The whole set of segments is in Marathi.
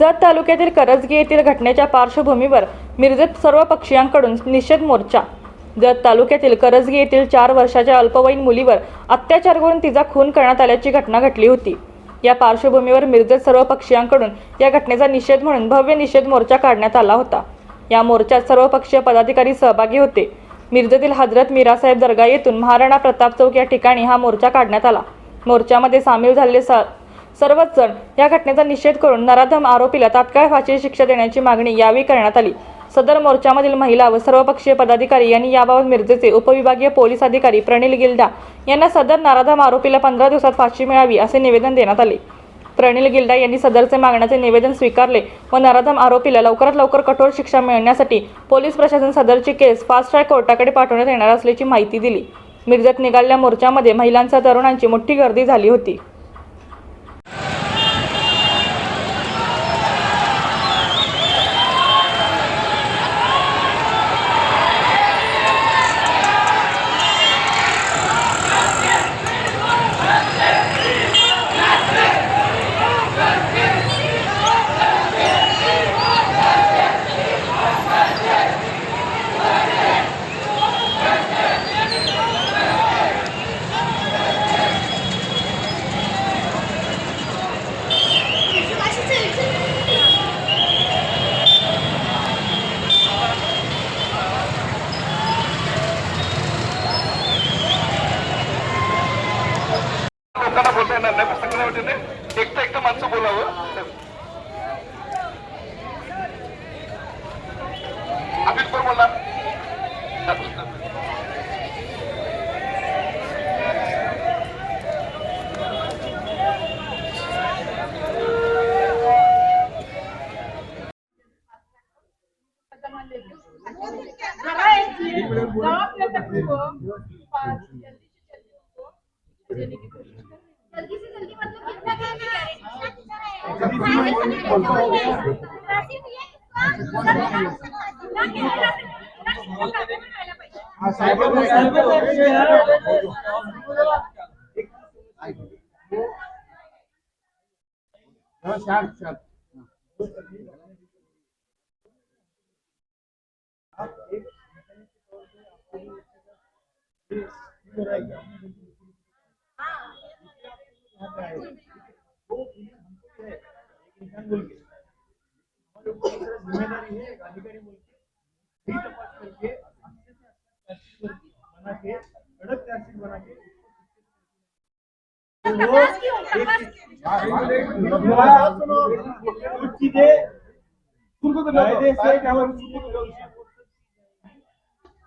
जत तालुक्यातील करजगी येथील घटनेच्या पार्श्वभूमीवर मिरजेत सर्व पक्षीयांकडून निषेध मोर्चा. जत तालुक्यातील करजगी येथील चार वर्षाच्या अल्पवयीन मुलीवर अत्याचार करून तिचा खून करण्यात आल्याची घटना घडली होती. या पार्श्वभूमीवर मिरजेत सर्व पक्षीयांकडून या घटनेचा निषेध म्हणून भव्य निषेध मोर्चा काढण्यात आला होता. या मोर्चात सर्व पक्षीय पदाधिकारी सहभागी होते. मिरजेतील हजरत मीरासाहेब दर्गा येथून महाराणा प्रताप चौक या ठिकाणी हा मोर्चा काढण्यात आला. मोर्चामध्ये सामील झालेले स सर्वच जण या घटनेचा निषेध करून नराधम आरोपीला तात्काळ फाशीची शिक्षा देण्याची मागणी यावेळी करण्यात आली. सदर मोर्चामधील महिला व सर्वपक्षीय पदाधिकारी यांनी याबाबत मिरजेचे उपविभागीय पोलीस अधिकारी प्रणिल गिल्डा यांना सदर नराधम आरोपीला पंधरा दिवसात फाशी मिळावी असे निवेदन देण्यात आले. प्रणिल गिल्डा यांनी सदरचे मागण्याचे निवेदन स्वीकारले व नराधम आरोपीला लवकरात लवकर कठोर शिक्षा मिळण्यासाठी पोलीस प्रशासन सदरची केस फास्ट ट्रॅक कोर्टाकडे पाठवण्यात येणार असल्याची माहिती दिली. मिरजेत निघालेल्या मोर्चामध्ये महिलांसह तरुणांची मोठी गर्दी झाली होती. जल्दी से जल्दी मतलब कितना टाइम ज़िम्मेदारी है अधिकारी बोल के तपास करके अच्छे से अच्छा बना के कड़क चार्जशीट बना के तो कुछ चीज़ें कायदे से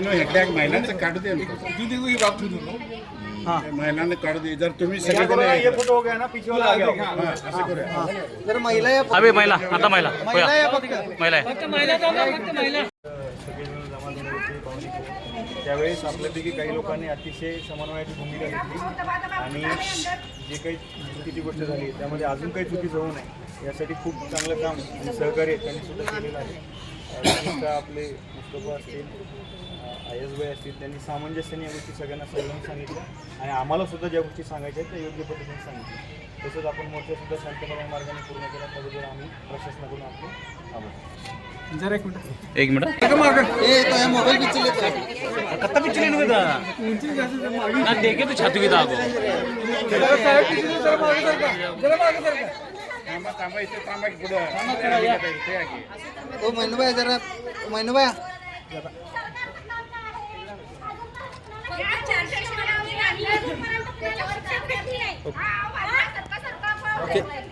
महिलांचं काढू दे महिलांना काढू दे. जर तुम्ही सगळे फोटो हो गया ना पीछे वाला आ गया असं करूया. तर महिला या अबे महिला आता महिला. महिला या फक्त. महिला आहे सगळेजण जमा झाले होते पाहुणे त्यावेळेस आपल्यापैकी काही लोकांनी अतिशय समन्वयाची भूमिका घेतली. आणि जे काही चुकीची गोष्ट झाली त्यामध्ये अजून काही चुकीचं होऊ नये. यासाठी खूप चांगलं काम आणि सहकार्य त्यांनी सुद्धा केलेलं आहे. विशेषतः आपले मुस्तफा असतील आय एस बाई असतील त्यांनी सामंजस्याने या गोष्टी सगळ्यांना समजावून सांगितल्या. आणि आम्हाला सुद्धा ज्या गोष्टी सांगायच्या आहेत त्या योग्य पद्धतीने सांगितल्या. तसंच आपण मोर्चा सुद्धा शांतपणे मार्गाने पूर्ण केला त्याबद्दल आम्ही प्रशासनाकडून आपले आभार. एक मिनिट. ए तो या मोबाईल कत्ता देखे तो थांबा थांबा इथे थांबा की पुढं. इथे या. की. ओ मैनूबाई जरा. मैनूबाई. ओके.